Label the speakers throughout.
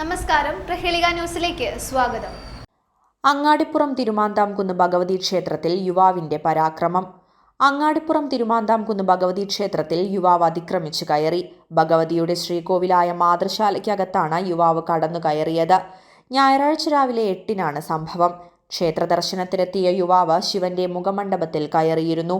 Speaker 1: നമസ്കാരം. പ്രഹേളിക ന്യൂസിലേക്ക് സ്വാഗതം.
Speaker 2: അങ്ങാടിപ്പുറം തിരുമാന്താംകുന്ന് ഭഗവതി ക്ഷേത്രത്തിൽ യുവാവിന്റെ പരാക്രമം. അങ്ങാടിപ്പുറം തിരുമാന്താംകുന്ന് ഭഗവതി ക്ഷേത്രത്തിൽ യുവാവ് അതിക്രമിച്ചു കയറി. ഭഗവതിയുടെ ശ്രീകോവിലായ മാതൃശാലയ്ക്കകത്താണ് യുവാവ് കടന്നു കയറിയത് ഞായറാഴ്ച രാവിലെ എട്ടിനാണ് സംഭവം. ക്ഷേത്ര ദർശനത്തിനെത്തിയ യുവാവ് ശിവന്റെ മുഖമണ്ഡപത്തിൽ കയറിയിരുന്നു.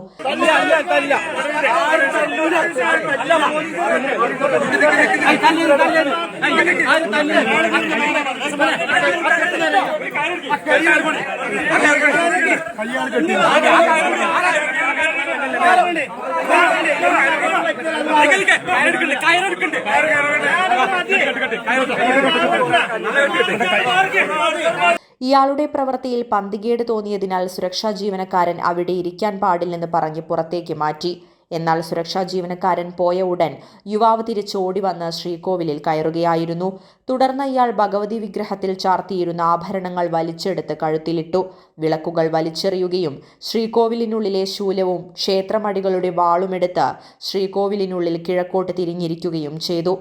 Speaker 2: ഇയാളുടെ പ്രവൃത്തിയിൽ പന്തികേട് തോന്നിയതിനാൽ സുരക്ഷാ ജീവനക്കാരൻ അവിടെ ഇരിക്കാൻ പാടില്ലെന്ന് പറഞ്ഞ് പുറത്തേക്ക് മാറ്റി. എന്നാൽ സുരക്ഷാ ജീവനക്കാരൻ പോയ ഉടൻ യുവാവ് തിരിച്ചോടി വന്ന് ശ്രീകോവിലിൽ കയറുകയായിരുന്നു. തുടർന്ന് ഇയാൾ ഭഗവതി വിഗ്രഹത്തിൽ ചാർത്തിയിരുന്ന ആഭരണങ്ങൾ വലിച്ചെടുത്ത് കഴുത്തിലിട്ടു. വിളക്കുകൾ വലിച്ചെറിയുകയും ശ്രീകോവിലിനുള്ളിലെ ശൂലവും ക്ഷേത്രമടികളുടെ വാളുമെടുത്ത് ശ്രീകോവിലിനുള്ളിൽ കിഴക്കോട്ട് തിരിഞ്ഞിരിക്കുകയും ചെയ്തു.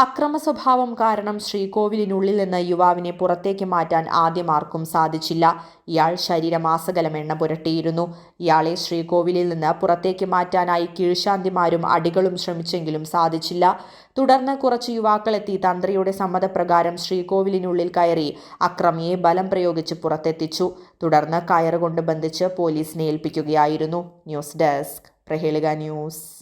Speaker 2: അക്രമ സ്വഭാവം കാരണം ശ്രീകോവിലിനുള്ളിൽ നിന്ന് യുവാവിനെ പുറത്തേക്ക് മാറ്റാൻ ആദ്യം ആർക്കും സാധിച്ചില്ല. ഇയാൾ ശരീരമാസകലം എണ്ണ പുരട്ടിയിരുന്നു. ഇയാളെ ശ്രീകോവിലിൽ നിന്ന് പുറത്തേക്ക് മാറ്റാനായി കീഴ്ശാന്തിമാരും അടികളും ശ്രമിച്ചെങ്കിലും സാധിച്ചില്ല. തുടർന്ന് കുറച്ച് യുവാക്കളെത്തി തന്ത്രിയുടെ സമ്മതപ്രകാരം ശ്രീകോവിലിനുള്ളിൽ കയറി അക്രമിയെ ബലം പ്രയോഗിച്ച് പുറത്തെത്തിച്ചു. തുടർന്ന് കയറുകൊണ്ട് ബന്ധിച്ച് പോലീസിനെ ഏൽപ്പിക്കുകയായിരുന്നു. News desk Prahelika news.